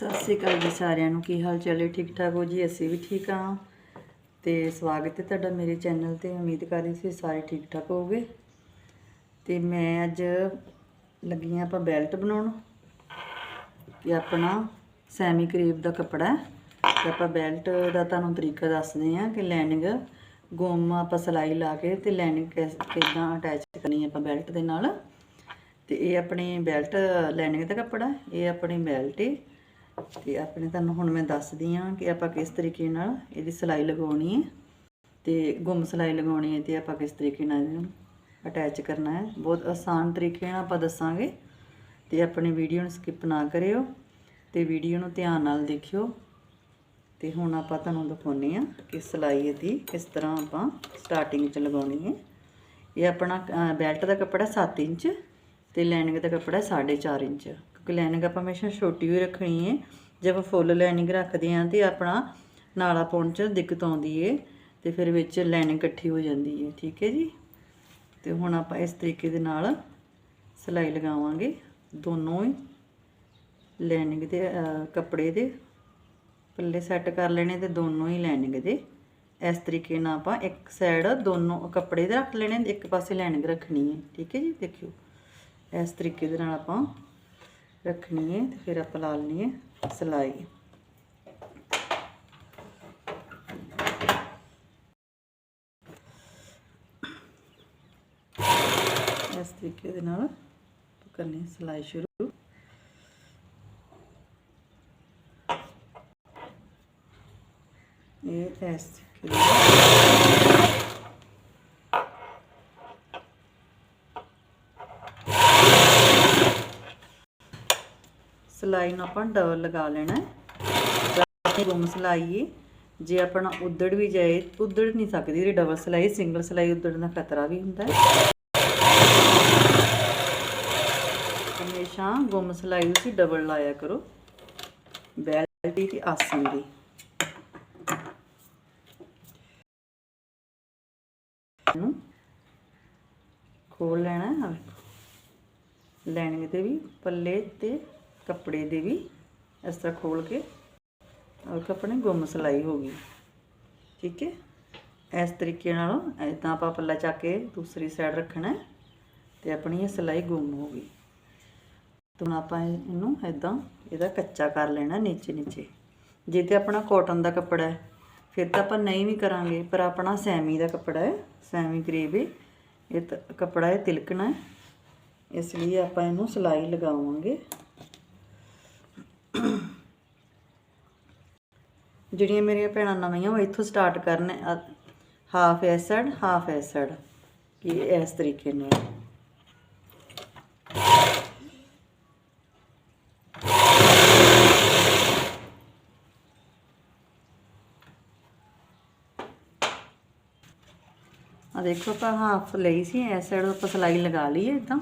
ਸਤਿ ਸ੍ਰੀ ਅਕਾਲ ਜੀ ਸਾਰਿਆਂ ਨੂੰ, ਕੀ ਹਾਲ ਚਾਲ ਹੈ? ਠੀਕ ਠਾਕ ਹੋ ਜੀ? ਅਸੀਂ ਵੀ ਠੀਕ ਹਾਂ। ਤੇ ਸਵਾਗਤ ਹੈ ਤੁਹਾਡਾ ਮੇਰੇ ਚੈਨਲ ਤੇ। ਉਮੀਦ ਕਰਦੀ ਸੀ ਸਾਰੇ ਠੀਕ ਠਾਕ ਹੋਵੋਗੇ। ਤੇ ਮੈਂ ਅੱਜ ਲੱਗੀ ਹਾਂ ਆਪਾਂ ਬੈਲਟ ਬਣਾਉਣ। ਕਿ ਆਪਣਾ ਸੈਮੀ ਕਰੀਬ ਦਾ ਕੱਪੜਾ ਹੈ। ਤੇ ਆਪਾਂ ਬੈਲਟ ਦਾ ਤੁਹਾਨੂੰ ਤਰੀਕਾ ਦੱਸਦੇ ਹਾਂ ਕਿ ਲਾਈਨਿੰਗ ਗੁੰਮ ਆਪਾਂ ਸਲਾਈ ਲਾ ਕੇ ਤੇ ਲਾਈਨਿੰਗ ਕਿਦਾਂ ਅਟੈਚ ਕਰਨੀ ਆਪਾਂ ਬੈਲਟ ਦੇ ਨਾਲ। ਤੇ ਇਹ ਆਪਣੀ ਬੈਲਟ ਲਾਈਨਿੰਗ ਦਾ ਕੱਪੜਾ ਇਹ ਆਪਣੀ ਬੈਲਟ ਹੈ ਤੇ ਆਪਣੇ ਤੁਹਾਨੂੰ ਹੁਣ ਮੈਂ ਦੱਸਦੀ ਹਾਂ ਕਿ ਆਪਾਂ ਕਿਸ ਤਰੀਕੇ ਨਾਲ ਇਹਦੀ ਸਿਲਾਈ ਲਗਾਉਣੀ ਹੈ ਤੇ ਗੁੰਮ ਸਿਲਾਈ ਲਗਾਉਣੀ ਹੈ ਤੇ ਆਪਾਂ ਕਿਸ ਤਰੀਕੇ ਨਾਲ ਇਹਨੂੰ ਅਟੈਚ ਕਰਨਾ ਹੈ। ਬਹੁਤ ਆਸਾਨ ਤਰੀਕੇ ਨਾਲ ਆਪਾਂ ਦੱਸਾਂਗੇ ਤੇ ਆਪਣੀ ਵੀਡੀਓ ਨੂੰ ਸਕਿਪ ਨਾ ਕਰਿਓ ਤੇ ਵੀਡੀਓ ਨੂੰ ਧਿਆਨ ਨਾਲ ਦੇਖਿਓ। ਤੇ ਹੁਣ ਆਪਾਂ ਤੁਹਾਨੂੰ ਦਿਖਾਉਨੇ ਆ ਕਿ ਸਿਲਾਈ ਇਹਦੀ ਕਿਸ ਤਰ੍ਹਾਂ ਆਪਾਂ ਸਟਾਰਟਿੰਗ 'ਚ ਲਗਾਉਣੀ ਹੈ। ਇਹ ਆਪਣਾ ਬੈਲਟ ਦਾ ਕੱਪੜਾ 7 ਇੰਚ ਤੇ ਲਾਈਨਿੰਗ ਦਾ ਕੱਪੜਾ 4.5 ਇੰਚ। ਕਿਉਂਕਿ ਲਾਈਨਿੰਗ ਆਪਾਂ ਹਮੇਸ਼ਾ ਛੋਟੀ ਹੋਈ ਰੱਖਣੀ ਹੈ ਜੇ ਆਪਾਂ ਫੁੱਲ ਲਾਈਨਿੰਗ ਰੱਖਦੇ ਹਾਂ ਤੇ ਆਪਣਾ ਨਾਲਾ ਪਾਉਣ 'ਚ ਦਿੱਕਤ ਆਉਂਦੀ ਹੈ ਤੇ ਫਿਰ ਵਿੱਚ ਲਾਈਨਿੰਗ ਇਕੱਠੀ ਹੋ ਜਾਂਦੀ ਹੈ ਠੀਕ ਹੈ ਜੀ? ਤੇ ਹੁਣ ਆਪਾਂ ਇਸ ਤਰੀਕੇ ਦੇ ਨਾਲ ਸਿਲਾਈ ਲਗਾਵਾਂਗੇ। ਦੋਨੋਂ ਹੀ ਲਾਈਨਿੰਗ ਦੇ ਕੱਪੜੇ ਦੇ ਪੱਲੇ ਸੈੱਟ ਕਰ ਲੈਣੇ ਤੇ ਦੋਨੋਂ ਹੀ ਲਾਈਨਿੰਗ ਦੇ। ਇਸ ਤਰੀਕੇ ਨਾਲ ਆਪਾਂ ਇੱਕ ਸਾਈਡ ਦੋਨੋਂ ਕੱਪੜੇ ਦੇ ਰੱਖ ਲੈਣੇ ਤੇ ਇੱਕ ਪਾਸੇ ਲਾਈਨਿੰਗ ਰੱਖਣੀ ਹੈ ਠੀਕ ਹੈ ਜੀ? ਦੇਖਿਓ। ਇਸ ਤਰੀਕੇ ਦੇ ਨਾਲ ਆਪਾਂ ਰੱਖਣੀ ਹੈ ਤੇ ਫਿਰ ਆਪਾਂ ਲਾ ਲੈਣੀ ਹੈ ਸਲਾਈ। ਇਸ ਤਰੀਕੇ ਦੇ ਨਾਲ ਕਰਨੀ ਸਲਾਈ ਸਿਲਾਈ ਸ਼ੁਰੂ। ਇਹ ਇਸ ਤਰੀਕੇ ਦੇ ਨਾਲ ਸਿਲਾਈ ਨੂੰ ਆਪਾਂ ਡਬਲ ਲਗਾ ਲੈਣਾ ਹੈ। ਗੁੰਮ ਸਿਲਾਈ ਜੇ ਆਪਣਾ ਉਧੜ ਵੀ ਜਾਏ, ਉਧੜ ਨਹੀਂ ਸਕਦੀ ਇਹ ਡਬਲ ਸਿਲਾਈ, ਸਿੰਗਲ ਸਿਲਾਈ ਉਧੜਨ ਦਾ ਖਤਰਾ ਵੀ ਹੁੰਦਾ ਹੈ। ਹਮੇਸ਼ਾ ਗੁੰਮ ਸਿਲਾਈ ਤੁਸੀਂ ਡਬਲ ਲਾਇਆ ਕਰੋ। ਬੈਲ ਦੀ ਤੇ ਆਸਨ ਦੀ। ਨੂੰ ਖੋਲ ਲੈਣਾ ਹੈ। ਤੇ ਵੀ ਪੱਲੇ ਤੇ ਕੱਪੜੇ ਦੇ ਵੀ ਇਸ ਤਰ੍ਹਾਂ ਖੋਲ ਕੇ ਔਰ ਆਪਣੇ ਗੁੰਮ ਸਿਲਾਈ ਹੋ ਗਈ। ਠੀਕ ਹੈ? ਇਸ ਤਰੀਕੇ ਨਾਲ ਇਦਾਂ ਆਪਾਂ ਪੱਲਾ ਚੱਕ ਕੇ ਦੂਸਰੀ ਸਾਈਡ ਰੱਖਣਾ ਹੈ ਤੇ ਆਪਣੀ ਇਹ ਸਿਲਾਈ ਗੁੰਮ ਹੋ ਗਈ। ਤੇ ਹੁਣ ਆਪਾਂ ਇਹਨੂੰ ਇਦਾਂ ਇਹਦਾ ਕੱਚਾ ਕਰ ਲੈਣਾ ਨੀਚੇ ਨੀਚੇ ਜੇ ਤੇ ਆਪਣਾ ਕਾਟਨ ਦਾ ਕੱਪੜਾ ਹੈ, ਫਿਰ ਤਾਂ ਆਪਾਂ ਨਹੀਂ ਵੀ ਕਰਾਂਗੇ, ਪਰ ਆਪਣਾ ਸੈਮੀ ਦਾ ਕੱਪੜਾ ਹੈ, ਸੈਮੀ ਗਰੇਵ ਹੈ, ਇਹ ਤਾਂ ਕੱਪੜਾ ਹੈ ਤਿਲਕਣਾ ਇਸ ਲਈ ਆਪਾਂ ਇਹਨੂੰ ਸਿਲਾਈ ਲਗਾਵਾਂਗੇ। ਜਿਹੜੀਆਂ ਮੇਰੀਆਂ ਭੈਣਾਂ ਨਵੀਆਂ ਉਹ ਇੱਥੋਂ ਸਟਾਰਟ ਕਰਨ ਹਾਫ ਐਸਡ ਹਾਫ ਐਸਡ ਕਿ ਇਸ ਤਰੀਕੇ ਨਾਲ। ਆ ਦੇਖੋ ਆਪਾਂ ਹਾਫ ਲਈ ਸੀ ਇਸ ਸਾਈਡ ਆਪਾਂ ਸਿਲਾਈ ਲਗਾ ਲਈ ਹੈ ਇਦਾਂ।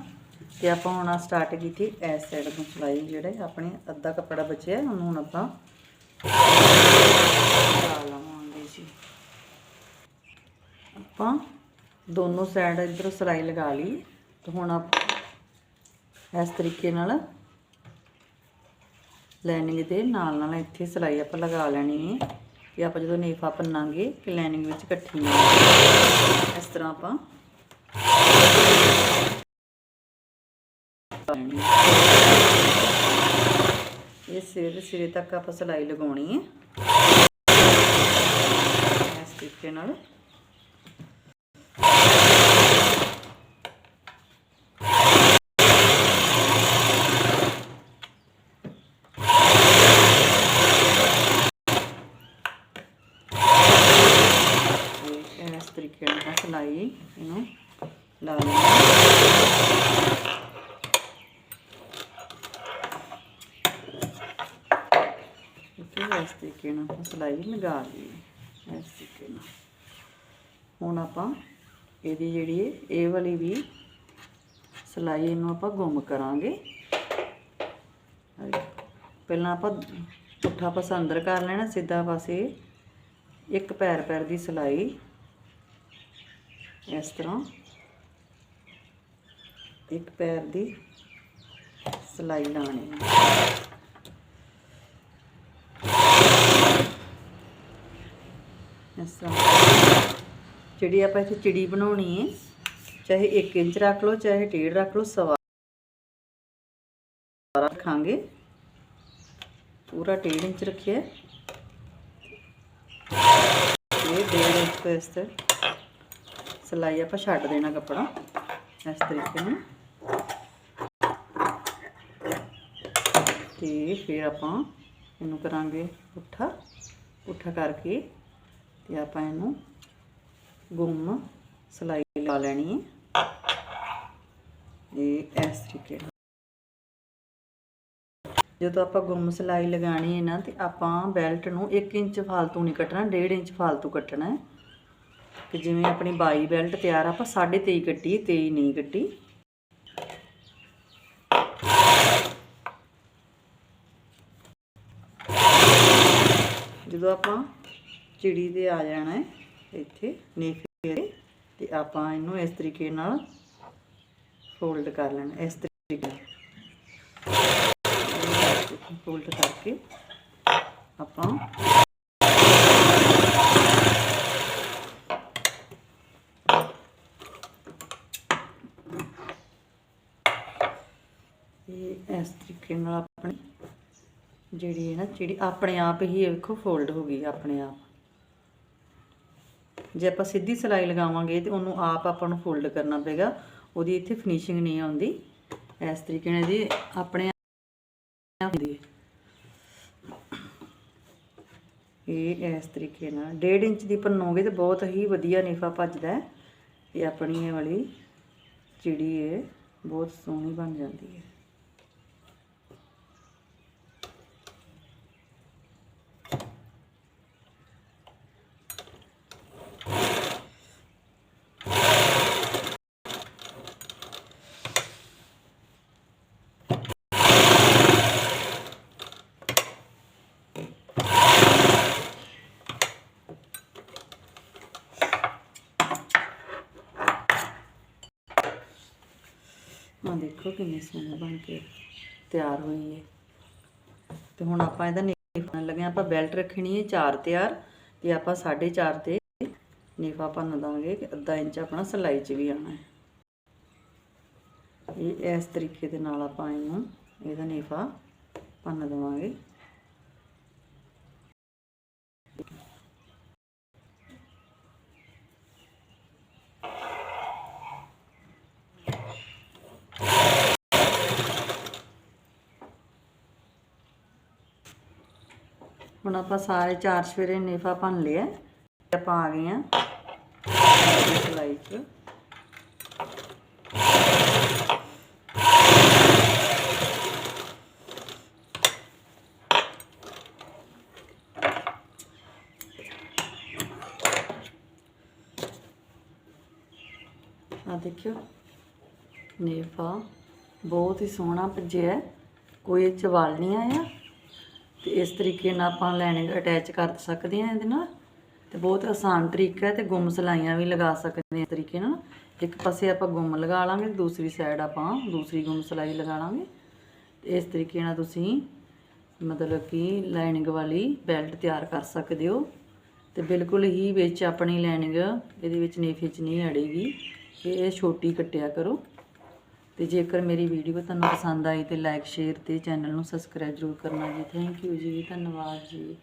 ਤੇ ਆਪਾਂ ਹੁਣ ਸਟਾਰਟ ਕੀਤੀ ਇਸ ਸਾਈਡ ਤੋਂ ਸਿਲਾਈ ਜਿਹੜੇ ਆਪਣੇ ਅੱਧਾ ਕੱਪੜਾ ਬਚਿਆ, ਉਹਨੂੰ ਹੁਣ ਆਪਾਂ ਲਾ ਲਵਾਂਗੇ ਜੀ। ਆਪਾਂ ਦੋਨੋਂ ਸਾਈਡ ਇਧਰੋਂ ਸਿਲਾਈ ਲਗਾ ਲਈ ਤੇ ਹੁਣ ਆਪ ਇਸ ਤਰੀਕੇ ਨਾਲ ਲਾਈਨਿੰਗ ਦੇ ਨਾਲ ਨਾਲ ਇੱਥੇ ਸਿਲਾਈ ਆਪਾਂ ਲਗਾ ਲੈਣੀ ਹੈ ਕਿ ਆਪਾਂ ਜਦੋਂ ਨੇਫਾ ਪੰਨਾਂਗੇ ਕਿ ਲਾਈਨਿੰਗ ਵਿੱਚ ਇਕੱਠੀ ਇਸ ਤਰ੍ਹਾਂ ਆਪਾਂ ਇਹ ਸਿਰੇ ਦੇ ਸਿਰੇ ਤੱਕ ਆਪਾਂ ਸਿਲਾਈ ਲਗਾਉਣੀ ਹੈ। ਇਸ ਤਰੀਕੇ ਨਾਲ ਤੇ ਇਸ ਤਰੀਕੇ ਨਾਲ ਆਪਾਂ ਸਿਲਾਈ ਇਹਨੂੰ ਲਾ ਲੈਣੀ ਠੀਕ ਇਸ ਤਰੀਕੇ ਨਾਲ ਆਪਾਂ ਸਿਲਾਈ ਲਗਾ ਲਈ ਇਸ ਤਰੀਕੇ ਨਾਲ। ਹੁਣ ਆਪਾਂ ਇਹਦੀ ਜਿਹੜੀ ਹੈ ਇਹ ਵਾਲੀ ਵੀ ਸਿਲਾਈ ਇਹਨੂੰ ਆਪਾਂ ਗੁੰਮ ਕਰਾਂਗੇ। ਪਹਿਲਾਂ ਆਪਾਂ ਪੁੱਠਾ ਪਾਸਾ ਅੰਦਰ ਕਰ ਲੈਣਾ, ਸਿੱਧਾ ਪਾਸੇ ਇੱਕ ਪੈਰ ਪੈਰ ਦੀ ਸਿਲਾਈ। ਇਸ ਤਰ੍ਹਾਂ ਇੱਕ ਪੈਰ ਦੀ ਸਿਲਾਈ ਲਾਣੀ। ਇਸ ਤਰ੍ਹਾਂ। ਜਿਹੜੀ ਆਪਾਂ ਇੱਥੇ ਚਿੜੀ ਬਣਾਉਣੀ ਹੈ ਚਾਹੇ 1 ਇੰਚ ਰੱਖ ਲਓ, ਚਾਹੇ ਡੇਢ ਰੱਖ ਲਓ, ਸਵਾ ਰੱਖਾਂਗੇ। ਪੂਰਾ ਡੇਢ ਇੰਚ ਰੱਖਿਆ ਇਹ ਡੇਢ ਇੰਚ ਤੋਂ ਇਸ ਤੇ ਸਿਲਾਈ ਆਪਾਂ ਛੱਡ ਦੇਣਾ ਕੱਪੜਾ, ਇਸ ਤਰੀਕੇ ਨਾਲ। ਤੇ ਫਿਰ ਆਪਾਂ ਇਹਨੂੰ ਕਰਾਂਗੇ ਪੁੱਠਾ ਪੁੱਠਾ ਕਰਕੇ ਤੇ ਆਪਾਂ ਇਹਨੂੰ ਗੁੰਮ ਸਿਲਾਈ ਲਾ ਲੈਣੀ ਹੈ। ਇਹ ਇਸ ਤਰੀਕੇ ਨਾਲ। ਜਦੋਂ ਆਪਾਂ ਗੁੰਮ ਸਿਲਾਈ ਲਗਾਣੀ ਹੈ ਨਾ ਤੇ ਆਪਾਂ ਬੈਲਟ ਨੂੰ 1 ਇੰਚ ਫਾਲਤੂ ਨਹੀਂ ਕੱਟਣਾ 1.5 ਇੰਚ ਫਾਲਤੂ ਕੱਟਣਾ ਹੈ। ਤੇ ਜਿਵੇਂ ਆਪਣੀ ਬਾਈ ਬੈਲਟ ਤਿਆਰ ਆ, ਆਪਾਂ 23.5 ਕੱਟੀ 23 ਨਹੀਂ ਕੱਟੀ। ਜਦੋਂ ਆਪਾਂ ਚਿੜੀ ਦੇ ਆ ਜਾਣਾ ਹੈ ਇੱਥੇ ਨੇਫੇ ਤੇ ਆਪਾਂ ਇਹਨੂੰ ਇਸ ਤਰੀਕੇ ਨਾਲ ਫੋਲਡ ਕਰ ਲੈਣਾ, ਇਸ ਤਰੀਕੇ ਨਾਲ। ਫੋਲਡ ਕਰਕੇ ਆਪਾਂ ਇਹ ਇਸ ਤਰੀਕੇ ਨਾਲ ਆਪਣੀ ਜਿਹੜੀ ਹੈ ਨਾ, ਜਿਹੜੀ ਆਪਣੇ ਆਪ ਹੀ ਵੇਖੋ ਫੋਲਡ ਹੋ ਗਈ, ਆਪਣੇ ਆਪ। ਜੇ ਆਪਾਂ ਸਿੱਧੀ ਸਿਲਾਈ ਲਗਾਵਾਂਗੇ ਤੇ ਉਹਨੂੰ ਆਪ ਆਪਾਂ ਨੂੰ ਫੋਲਡ ਕਰਨਾ ਪਏਗਾ। ਉਹਦੀ ਇੱਥੇ ਫਿਨਿਸ਼ਿੰਗ ਨਹੀਂ ਆਉਂਦੀ। ਇਸ ਤਰੀਕੇ ਨਾਲ ਜੀ ਆਪਣੇ ਹੁੰਦੀ ਹੈ। ਇਹ ਇਸ ਤਰੀਕੇ ਨਾਲ 1.5 ਇੰਚ ਦੀ ਭੰਨੋਗੇ ਤੇ ਬਹੁਤ ਹੀ ਵਧੀਆ ਨੀਫਾ ਭੱਜਦਾ ਹੈ। ਤੇ ਆਪਣੀ ਇਹ ਵਾਲੀ ਚਿੜੀ ਹੈ ਬਹੁਤ ਸੋਹਣੀ ਬਣ ਜਾਂਦੀ ਹੈ। ਆ ਦੇਖੋ ਕਿੰਨੀ ਸੋਹਣੀ ਬਣ ਕੇ ਤਿਆਰ ਹੋਈ ਹੈ ਤੇ ਹੁਣ ਆਪਾਂ ਇਹਦਾ ਨੇਫਾ ਲੱਗੇ ਆਪਾਂ ਬੈਲਟ ਰੱਖਣੀ ਹੈ 4 ਤਿਆਰ ਤੇ ਆਪਾਂ 4.5 ਤੇ ਨੇਫਾ ਭੰਨ ਦਾਂਗੇ ਕਿ ਅੱਧਾ ਇੰਚ ਆਪਣਾ ਸਿਲਾਈ 'ਚ ਵੀ ਆਣਾ ਹੈ। ਇਹ ਇਸ ਤਰੀਕੇ ਦੇ ਨਾਲ ਆਪਾਂ ਇਹਨੂੰ, ਇਹਦਾ ਨੇਫਾ ਭੰਨ ਦੇਵਾਂਗੇ। ਹੁਣ ਆਪਾਂ ਸਾਰੇ ਚਾਰ ਸਵੇਰੇ ਨੇਫਾ ਭੰਨ ਲਿਆ ਆਪਾਂ ਆ ਗਏ ਆ ਸਿਲਾਈ 'ਚ। ਆ ਦੇਖਿਓ, ਨੇਫਾ ਬਹੁਤ ਹੀ ਸੋਹਣਾ ਭੱਜਿਆ ਕੋਈ ਇਹ 'ਚ ਵਾਲ ਨਹੀਂ ਆਇਆ। ਤੇ ਇਸ ਤਰੀਕੇ ਨਾਲ ਆਪਾਂ ਲਾਈਨਿੰਗ ਅਟੈਚ ਕਰ ਸਕਦੇ ਹਾਂ ਇਹਦੇ ਨਾਲ। ਤੇ ਬਹੁਤ ਆਸਾਨ ਤਰੀਕਾ ਹੈ ਤੇ ਗੁੰਮ ਸਲਾਈਆਂ ਵੀ ਲਗਾ ਸਕਦੇ ਹਾਂ ਇਸ ਤਰੀਕੇ ਨਾਲ। ਇੱਕ ਪਾਸੇ ਆਪਾਂ ਗੁੰਮ ਲਗਾ ਲਾਂਗੇ, ਦੂਸਰੀ ਸਾਈਡ ਆਪਾਂ ਦੂਸਰੀ ਗੁੰਮ ਸਲਾਈ ਲਗਾ ਲਾਂਗੇ। ਤੇ ਇਸ ਤਰੀਕੇ ਨਾਲ ਤੁਸੀਂ ਮਤਲਬ ਕਿ ਲਾਈਨਿੰਗ ਵਾਲੀ ਬੈਲਟ ਤਿਆਰ ਕਰ ਸਕਦੇ ਹੋ। ਤੇ ਬਿਲਕੁਲ ਹੀ ਵਿੱਚ ਆਪਣੀ ਲਾਈਨਿੰਗ ਇਹਦੇ ਵਿੱਚ ਨੇਫੇ 'ਚ ਨਹੀਂ ਅੜੇਗੀ। ਕਿ ਇਹ ਛੋਟੀ ਕੱਟਿਆ ਕਰੋ। ਤੇ ਜੇਕਰ ਮੇਰੀ ਵੀਡੀਓ ਤੁਹਾਨੂੰ ਪਸੰਦ ਆਈ ਤੇ ਲਾਈਕ ਸ਼ੇਅਰ ਤੇ ਚੈਨਲ ਨੂੰ ਸਬਸਕ੍ਰਾਈਬ ਜ਼ਰੂਰ ਕਰਨਾ ਜੀ। ਥੈਂਕ ਯੂ ਜੀ, ਧੰਨਵਾਦ ਜੀ।